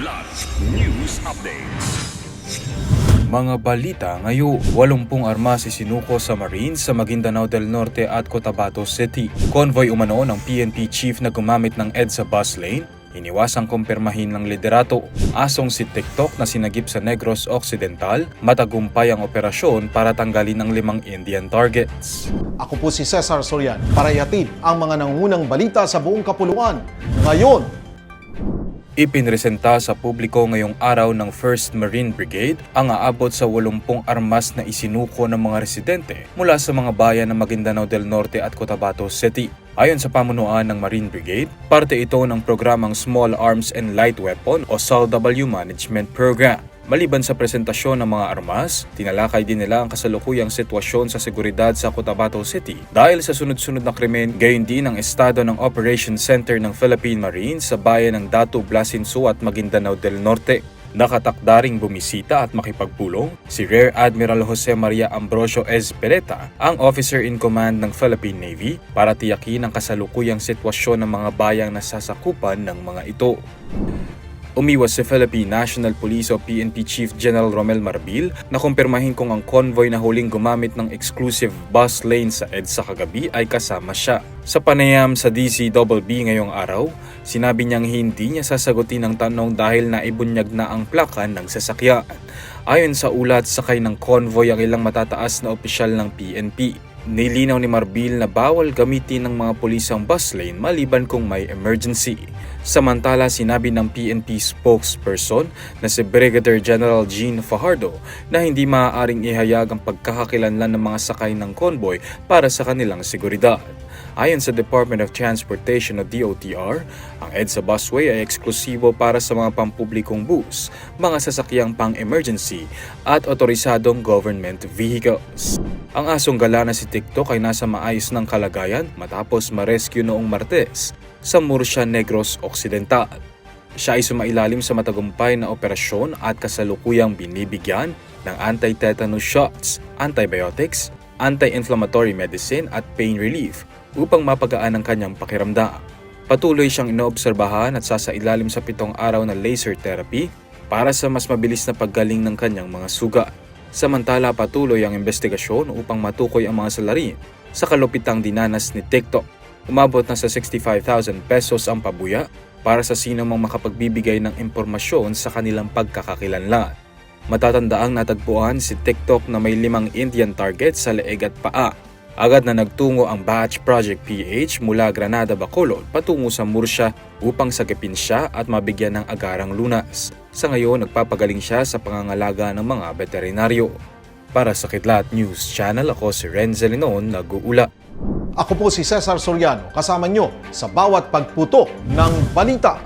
Kidlat News Updates. Mga balita ngayon, 80 armas isinuko sa Marines sa Maguindanao del Norte at Cotabato City. Convoy umano ng PNP chief na gumamit ng EDSA bus lane, iniwasang kumpirmahin ng liderato. Asong si TikTok na sinagip sa Negros Occidental, matagumpay ang operasyon para tanggalin ang limang Indian targets. Ako po si Cesar Sorian para ihatid ang mga nangunang balita sa buong kapuluan. Ngayon, Ipinresenta sa publiko ngayong araw ng 1st Marine Brigade ang aabot sa 80 armas na isinuko ng mga residente mula sa mga bayan ng Maguindanao del Norte at Cotabato City. Ayon sa pamunuan ng Marine Brigade, parte ito ng programang Small Arms and Light Weapon o SALW Management Program. Maliban sa presentasyon ng mga armas, tinalakay din nila ang kasalukuyang sitwasyon sa seguridad sa Cotabato City dahil sa sunod-sunod na krimen, gayon din ang estado ng Operation Center ng Philippine Marines sa bayan ng Datu Blasinsu at Maguindanao del Norte. Nakatakdaring bumisita at makipagpulong si Rear Admiral Jose Maria Ambrosio Ezpeleta, ang officer in command ng Philippine Navy, para tiyakin ang kasalukuyang sitwasyon ng mga bayang nasasakupan ng mga ito. Umiwas si Philippine National Police o PNP Chief General Romel Marbil na kumpirmahin kung ang convoy na huling gumamit ng exclusive bus lane sa EDSA kagabi ay kasama siya. Sa panayam sa DCBB ngayong araw, sinabi niyang hindi niya sasagutin ang tanong dahil naibunyag na ang plaka ng sasakyan. Ayon sa ulat, sakay ng convoy ang ilang matataas na opisyal ng PNP. Nilinaw ni Marbil na bawal gamitin ng mga pulis ang bus lane maliban kung may emergency. Samantala, sinabi ng PNP spokesperson na si Brigadier General Gene Fajardo na hindi maaaring ihayag ang pagkakakilanlan ng mga sakay ng convoy para sa kanilang seguridad. Ayon sa Department of Transportation o DOTR, ang EDSA busway ay eksklusibo para sa mga pampublikong bus, mga sasakyang pang-emergency at otorisadong government vehicles. Ang asong gala na si TikTok ay nasa maayos ng kalagayan matapos ma-rescue noong Martes sa Murcia Negros Occidental. Siya ay sumailalim sa matagumpay na operasyon at kasalukuyang binibigyan ng anti-tetanus shots, antibiotics, anti-inflammatory medicine at pain relief upang mapagaan ang kanyang pakiramdam. Patuloy siyang inoobserbahan at sasailalim sa pitong araw na laser therapy para sa mas mabilis na paggaling ng kanyang mga sugat. Samantala patuloy ang investigasyon upang matukoy ang mga salarin sa kalupitang dinanas ni TikTok. Umabot na sa 65,000 pesos ang pabuya para sa sino mang makapagbibigay ng impormasyon sa kanilang pagkakakilanlan. Matatandaang natagpuan si TikTok na may limang Indian target sa leeg at paa. Agad na nagtungo ang Batch Project PH mula Granada, Bacolod patungo sa Murcia upang sagipin siya at mabigyan ng agarang lunas. Sa ngayon, nagpapagaling siya sa pangangalaga ng mga veterinaryo. Para sa Kidlat News Channel, ako si Renzel Linon, nag-uula. ako po si Cesar Soriano kasama nyo sa bawat pagputo ng balita.